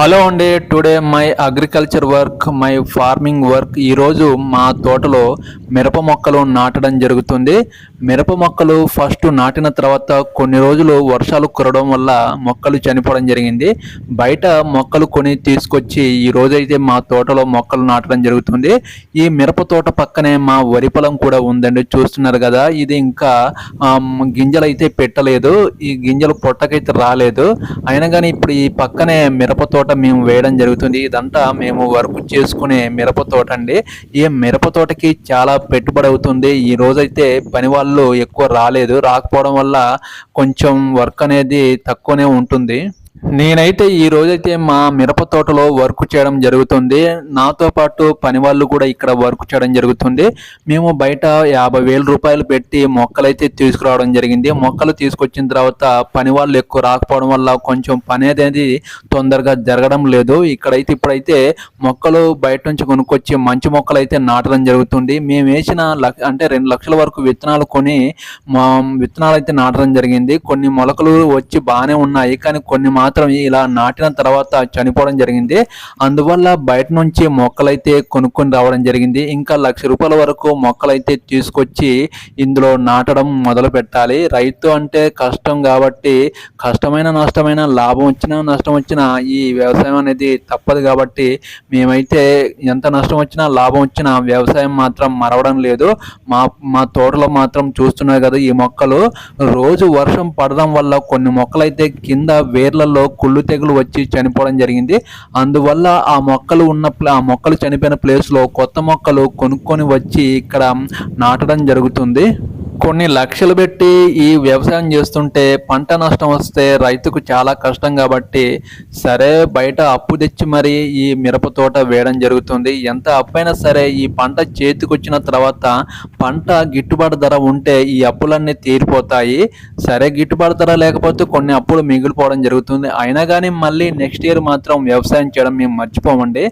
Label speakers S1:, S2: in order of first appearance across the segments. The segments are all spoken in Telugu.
S1: హలో అండి today my agriculture work my farming work. ఈరోజు మా తోటలో మిరప మొక్కలు నాటడం జరుగుతుంది. మిరప మొక్కలు ఫస్ట్ నాటిన తర్వాత కొన్ని రోజులు వర్షాలు కురవడం వల్ల మొక్కలు చనిపోవడం జరిగింది. బయట మొక్కలు కొని తీసుకొచ్చి ఈ రోజైతే మా తోటలో మొక్కలు నాటడం జరుగుతుంది. ఈ మిరప తోట పక్కనే మా వరి పొలం కూడా ఉందండి. చూస్తున్నారు కదా ఇది ఇంకా గింజలు అయితే పెట్టలేదు. ఈ గింజలు పొట్టకైతే రాలేదు. అయినా కానీ ఇప్పుడు ఈ పక్కనే మిరప తోట మేము వేయడం జరుగుతుంది. ఇదంతా మేము వర్క్ చేసుకునే మిరప తోట అండి. ఈ మిరప తోటకి చాలా పెట్టుబడి అవుతుంది. ఈ రోజైతే పని వాళ్ళు ఎక్కువ రాలేదు. రాకపోవడం వల్ల కొంచెం వర్క్ అనేది తక్కువనే ఉంటుంది. నేనైతే ఈ రోజైతే మా మిరప తోటలో వర్క్ చేయడం జరుగుతుంది. నాతో పాటు పని వాళ్ళు కూడా ఇక్కడ వర్క్ చేయడం జరుగుతుంది. మేము బయట యాభై వేల రూపాయలు పెట్టి మొక్కలైతే తీసుకురావడం జరిగింది. మొక్కలు తీసుకొచ్చిన తర్వాత పని వాళ్ళు ఎక్కువ రాకపోవడం వల్ల కొంచెం పని అనేది తొందరగా జరగడం లేదు. ఇక్కడైతే ఇప్పుడైతే మొక్కలు బయట నుంచి కొనుక్కొచ్చి మంచి మొక్కలు అయితే నాటడం జరుగుతుంది. మేము వేసిన లక్ష అంటే రెండు లక్షల వరకు విత్తనాలు కొని మా విత్తనాలు అయితే నాటడం జరిగింది. కొన్ని మొలకలు వచ్చి బాగానే ఉన్నాయి. కానీ కొన్ని మాత్రం ఇలా నాటిన తర్వాత చనిపోవడం జరిగింది. అందువల్ల బయట నుంచి మొక్కలైతే కొనుక్కొని రావడం జరిగింది. ఇంకా లక్ష రూపాయల వరకు మొక్కలైతే తీసుకొచ్చి ఇందులో నాటడం మొదలు పెట్టాలి. రైతు అంటే కష్టం కాబట్టి కష్టమైన నష్టమైన లాభం వచ్చినా నష్టం వచ్చినా ఈ వ్యవసాయం అనేది తప్పదు కాబట్టి మేమైతే ఎంత నష్టం వచ్చినా లాభం వచ్చినా వ్యవసాయం మాత్రం మరవడం లేదు. మా మా తోటలో మాత్రం చూస్తున్నారు కదా ఈ మొక్కలు. రోజు వర్షం పడడం వల్ల కొన్ని మొక్కలైతే కింద వేర్లలో కుళ్ళు తెగులు వచ్చి చనిపోవడం జరిగింది. అందువల్ల ఆ మొక్కలు ఉన్న ఆ మొక్కలు చనిపోయిన ప్లేస్లో కొత్త మొక్కలు కొనుక్కొని వచ్చి ఇక్కడ నాటడం జరుగుతుంది. కొన్ని లక్షలు పెట్టి ఈ వ్యవసాయం చేస్తుంటే పంట నష్టం వస్తే రైతుకు చాలా కష్టం కాబట్టి సరే బయట అప్పు తెచ్చి మరి ఈ మిరప తోట వేయడం జరుగుతుంది. ఎంత అప్పైనా సరే ఈ పంట చేతికొచ్చిన తర్వాత పంట గిట్టుబాటు ధర ఉంటే ఈ అప్పులన్నీ తీరిపోతాయి. సరే గిట్టుబాటు ధర లేకపోతే కొన్ని అప్పులు మిగిలిపోవడం జరుగుతుంది. అయినా కానీ మళ్ళీ నెక్స్ట్ ఇయర్ మాత్రం వ్యవసాయం చేయడం మేము మర్చిపోమండి.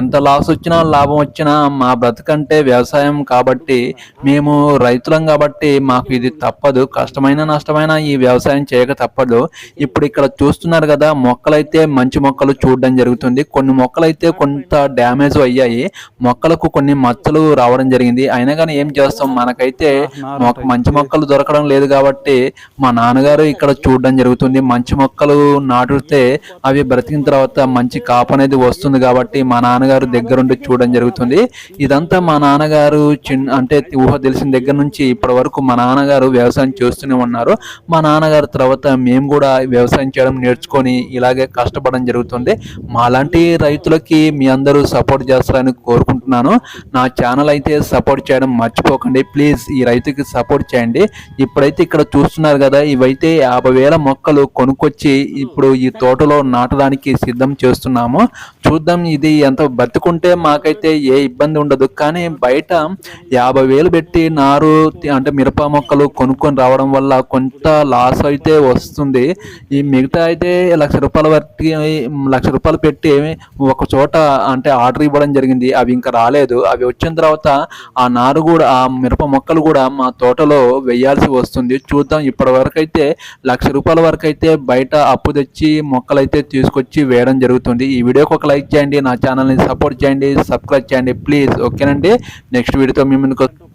S1: ఎంత లాస్ వచ్చినా లాభం వచ్చినా మా బ్రతుకంటే వ్యవసాయం కాబట్టి మేము రైతులం కాబట్టి మాకు ఇది తప్పదు. కష్టమైన నష్టమైన ఈ వ్యవసాయం చేయక తప్పదు. ఇప్పుడు ఇక్కడ చూస్తున్నారు కదా మొక్కలైతే మంచి మొక్కలు చూడడం జరుగుతుంది. కొన్ని మొక్కలైతే కొంత డ్యామేజ్ అయ్యాయి. మొక్కలకు కొన్ని మచ్చలు రావడం జరిగింది. అయినా కానీ ఏం చేస్తాం? మనకైతే మొక్క మంచి మొక్కలు దొరకడం లేదు కాబట్టి మా నాన్నగారు ఇక్కడ చూడడం జరుగుతుంది. మంచి మొక్కలు నాటితే అవి బ్రతికిన తర్వాత మంచి కాపు అనేది వస్తుంది కాబట్టి మా నాన్నగారు దగ్గరుండి చూడడం జరుగుతుంది. ఇదంతా మా నాన్నగారు చిన్న అంటే ఊహ తెలిసిన దగ్గర నుంచి ఇప్పటి వరకు మా నాన్నగారు వ్యవసాయం చేస్తూనే ఉన్నారు. మా నాన్నగారు తర్వాత మేము కూడా వ్యవసాయం చేయడం నేర్చుకొని ఇలాగే కష్టపడడం జరుగుతుంది. మాలాంటి రైతులకి మీ అందరూ సపోర్ట్ చేస్తారని కోరుకుంటున్నాను. నా ఛానల్ అయితే సపోర్ట్ చేయడం మర్చిపోకండి. ప్లీజ్ ఈ రైతుకి సపోర్ట్ చేయండి. ఇప్పుడైతే ఇక్కడ చూస్తున్నారు కదా ఇవైతే యాభై వేల మొక్కలు కొనుక్కొచ్చి ఇప్పుడు ఈ తోటలో నాటడానికి సిద్ధం చేస్తున్నాము. చూద్దాం ఇది ఎంత బతుకుంటే మాకైతే ఏ ఇబ్బంది ఉండదు. కానీ బయట యాభై వేలు పెట్టి నారు అంటే మీరు మిరప మొక్కలు కొనుక్కొని రావడం వల్ల కొంత లాస్ అయితే వస్తుంది. ఈ మిగతా అయితే లక్ష రూపాయల వరకు లక్ష రూపాయలు పెట్టి ఒక చోట అంటే ఆర్డర్ ఇవ్వడం జరిగింది. అవి ఇంకా రాలేదు. అవి వచ్చిన తర్వాత ఆ నారు కూడా ఆ మిరప మొక్కలు కూడా మా తోటలో వేయాల్సి వస్తుంది. చూద్దాం. ఇప్పటి వరకు అయితే లక్ష రూపాయల వరకు అయితే బయట అప్పు తెచ్చి మొక్కలు అయితే తీసుకొచ్చి వేయడం జరుగుతుంది. ఈ వీడియోకి ఒక లైక్ చేయండి. నా ఛానల్ని సపోర్ట్ చేయండి. సబ్స్క్రైబ్ చేయండి. ప్లీజ్. ఓకేనండి. నెక్స్ట్ వీడియోతో మీ ముందుకు